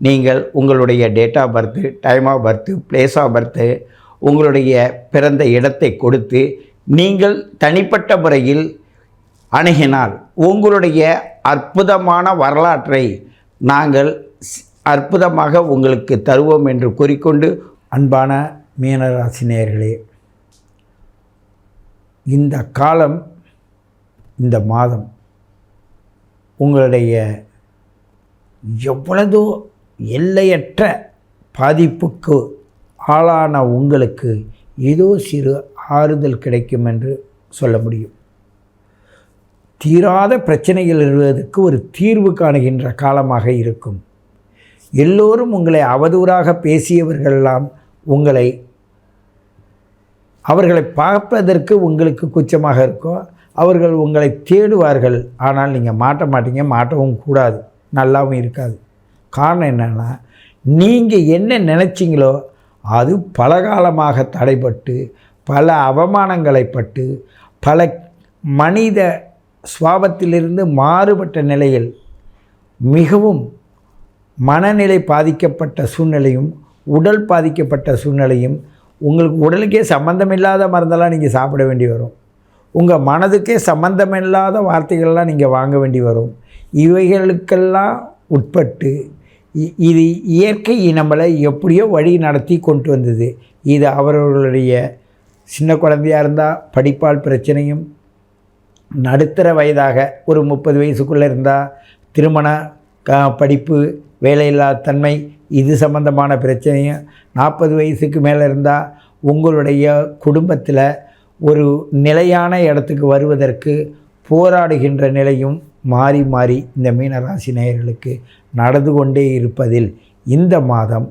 நீங்கள் உங்களுடைய date of birth time of birth place of birth உங்களுடைய பிறந்த இடத்தை கொடுத்து நீங்கள் தனிப்பட்ட முறையில் அணுகினால் உங்களுடைய அற்புதமான வரலாற்றை நாங்கள் அற்புதமாக உங்களுக்கு தருவோம் என்று கூறிக்கொண்டு அன்பான மீனராசினியர்களே இந்த காலம் இந்த மாதம் உங்களுடைய எவ்வளதோ எல்லையற்ற பாதிப்புக்கு ஆளான உங்களுக்கு ஏதோ சிறு ஆறுதல் கிடைக்கும் என்று சொல்ல முடியும். தீராத பிரச்சனைகள் இருவதற்கு ஒரு தீர்வு காணுகின்ற காலமாக இருக்கும். எல்லோரும் உங்களை அவதூறாக பேசியவர்களெல்லாம் உங்களை அவர்களை பார்ப்பதற்கு உங்களுக்கு குச்சமாக இருக்கும் அவர்கள் உங்களை தேடுவார்கள். ஆனால் நீங்கள் மாட்ட மாட்டீங்க மாட்டவும் கூடாது நல்லாவும் இருக்காது. காரணம் என்னென்னா நீங்கள் என்ன நினச்சிங்களோ அது பல காலமாக தடைப்பட்டு பல அவமானங்களை பட்டு பல மனித சுவாபத்திலிருந்து மாறுபட்ட நிலையில் மிகவும் மனநிலை பாதிக்கப்பட்ட சூழ்நிலையும் உடல் பாதிக்கப்பட்ட சூழ்நிலையும் உங்களுக்கு உடலுக்கே சம்மந்தமில்லாத மருந்தெல்லாம் நீங்கள் சாப்பிட வேண்டி வரும். உங்கள் மனதுக்கே சம்பந்தமில்லாத வார்த்தைகள்லாம் நீங்கள் வாங்க வேண்டி வரும். இவைகளுக்கெல்லாம் உட்பட்டு இது இயற்கை நம்மளை எப்படியோ வழி நடத்தி கொண்டு வந்தது. இது அவர்களுடைய சின்ன குழந்தையாக இருந்தால் படிப்பால் பிரச்சனையும் நடுத்தர வயதாக ஒரு முப்பது வயசுக்குள்ளே இருந்தால் திருமண க படிப்பு வேலையில்லா தன்மை இது சம்பந்தமான பிரச்சனையும் நாற்பது வயசுக்கு மேலே இருந்தால் உங்களுடைய குடும்பத்தில் ஒரு நிலையான இடத்துக்கு வருவதற்கு போராடுகின்ற நிலையும் மாறி மாறி இந்த மீனராசி நேயர்களுக்கு நடந்து கொண்டே இருப்பதில் இந்த மாதம்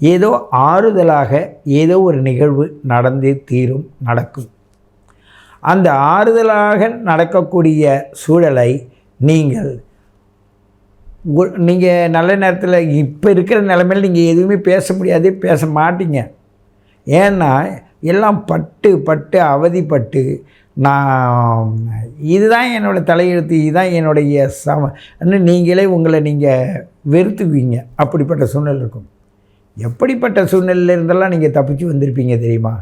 ஏதோ ஆறுதலாக ஏதோ ஒரு நிகழ்வு நடந்தே தீரும் நடக்கும். அந்த ஆறுதலாக நடக்கக்கூடிய சூழலை நீங்கள் நீங்கள் நல்ல நேரத்தில் இப்போ இருக்கிற நிலைமையில் நீங்கள் எதுவுமே பேச முடியாது பேச மாட்டீங்க. ஏன்னா எல்லாம் பட்டு பட்டு அவதிப்பட்டு நான் இதுதான் என்னோடய தலையெழுத்து இதுதான் என்னுடைய சம நீங்களே உங்களை நீங்கள் வெறுத்துக்குவீங்க. அப்படிப்பட்ட சூழ்நிலை இருக்கும். எப்படிப்பட்ட சூழ்நிலையில் இருந்தெல்லாம் நீங்கள் தப்பிச்சு வந்திருப்பீங்க தெரியுமா?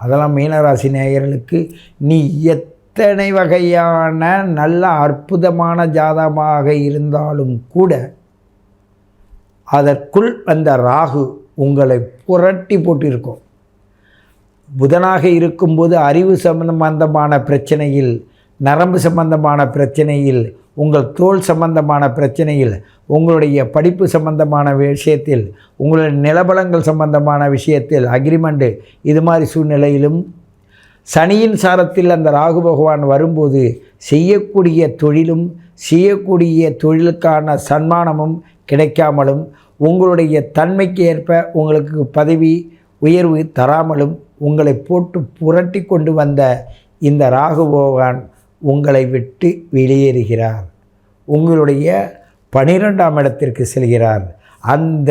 அதெல்லாம் மீனராசி நேயர்களுக்கு நீ எத்தனை வகையான நல்ல அற்புதமான ஜாதகமாக இருந்தாலும் கூட அதற்குள் அந்த ராகு உங்களை புரட்டி போட்டிருக்கோம். புதனாக இருக்கும்போது அறிவு சம்பந்தமான பிரச்சனையில் நரம்பு சம்பந்தமான பிரச்சனையில் உங்கள் தோல் சம்பந்தமான பிரச்சனையில் உங்களுடைய படிப்பு சம்பந்தமான விஷயத்தில் உங்களுடைய நிலபலங்கள் சம்பந்தமான விஷயத்தில் அக்ரிமெண்ட்டு இது மாதிரி சூழ்நிலையிலும் சனியின் சாரத்தில் அந்த ராகு பகவான் வரும்போது செய்யக்கூடிய தொழிலும் செய்யக்கூடிய தொழிலுக்கான சன்மானமும் கிடைக்காமலும் உங்களுடைய தன்மைக்கு ஏற்ப உங்களுக்கு பதவி உயர்வு தராமலும் உங்களை போட்டு புரட்டி கொண்டு வந்த இந்த ராகு பகவான் உங்களை விட்டு வெளியேறுகிறார். உங்களுடைய பனிரெண்டாம் இடத்திற்கு செல்கிறார். அந்த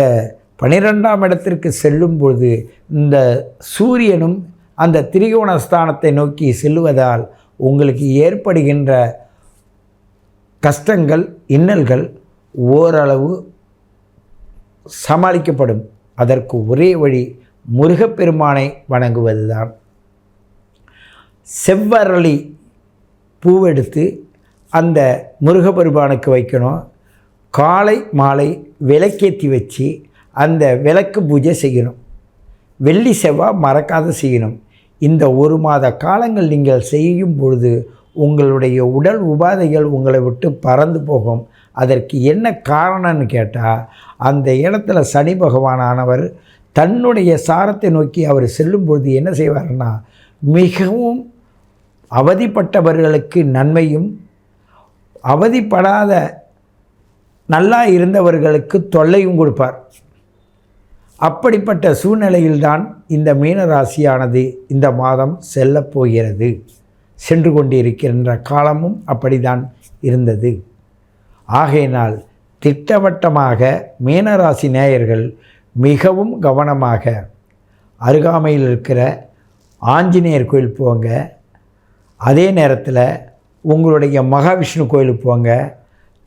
பனிரெண்டாம் இடத்திற்கு செல்லும்பொழுது இந்த சூரியனும் அந்த திரிகோண ஸ்தானத்தை நோக்கி செல்லுவதால் உங்களுக்கு ஏற்படுகின்ற கஷ்டங்கள் இன்னல்கள் ஓரளவு சமாளிக்கப்படும். அதற்கு ஒரே வழி முருகப்பெருமானை வணங்குவதுதான். செவ்வரளி பூவெடுத்து அந்த முருகப்பெருமானுக்கு வைக்கணும். காலை மாலை விளக்கேற்றி வச்சு அந்த விளக்கு பூஜை செய்யணும். வெள்ளி செவ்வாய் மறக்காத செய்யணும். இந்த ஒரு மாத காலங்கள் நீங்கள் செய்யும் பொழுது உங்களுடைய உடல் உபாதைகள் உங்களை விட்டு பறந்து போகும். அதற்கு என்ன காரணம்னு கேட்டால் அந்த இடத்துல சனி பகவானானவர் தன்னுடைய சாரத்தை நோக்கி அவர் செல்லும்பொழுது என்ன செய்வார்னா மிகவும் அவதிப்பட்டவர்களுக்கு நன்மையும் அவதிப்படாத நல்லா இருந்தவர்களுக்கு தொல்லையும் கொடுப்பார். அப்படிப்பட்ட சூழ்நிலையில்தான் இந்த மீனராசியானது இந்த மாதம் செல்லப்போகிறது சென்று கொண்டிருக்கின்ற காலமும் அப்படிதான் இருந்தது. ஆகையினால் திட்டவட்டமாக மீனராசி நேயர்கள் மிகவும் கவனமாக அருகாமையில் இருக்கிற ஆஞ்சநேயர் கோயில் போங்க. அதே நேரத்தில் உங்களுடைய மகாவிஷ்ணு கோயிலுக்கு போங்க.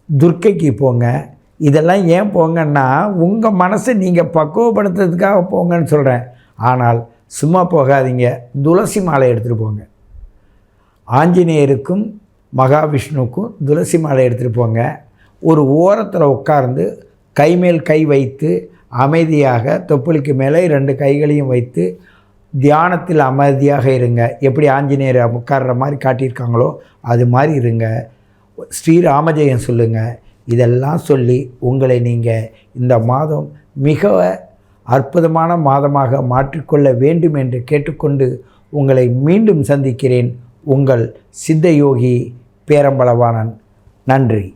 துர்க்கைக்கு போங்க. இதெல்லாம் ஏன் போங்கன்னா உங்கள் மனசை நீங்கள் பக்குவப்படுத்துறதுக்காக போங்கன்னு சொல்கிறேன் ஆனால் சும்மா போகாதீங்க. துளசி மாலை எடுத்துகிட்டு போங்க. ஆஞ்சநேயருக்கும் மகாவிஷ்ணுவுக்கும் துளசி மாலை எடுத்துகிட்டு போங்க. ஒரு ஓரத்தில் உட்கார்ந்து கை மேல் கை வைத்து அமைதியாக தொப்புளுக்கு மேலே ரெண்டு கைகளையும் வைத்து தியானத்தில் அமைதியாக இருங்க. எப்படி ஆஞ்சநேயர் உட்கார்ற மாதிரி காட்டியிருக்காங்களோ அது மாதிரி இருங்க. ஸ்ரீராமஜெயம் சொல்லுங்கள் இதெல்லாம் சொல்லி உங்களை நீங்கள் இந்த மாதம் மிக அற்புதமான மாதமாக மாற்றிக்கொள்ள வேண்டும் என்று கேட்டுக்கொண்டு உங்களை மீண்டும் சந்திக்கிறேன். உங்கள் சித்த யோகி பேரம்பளவானன் நன்றி.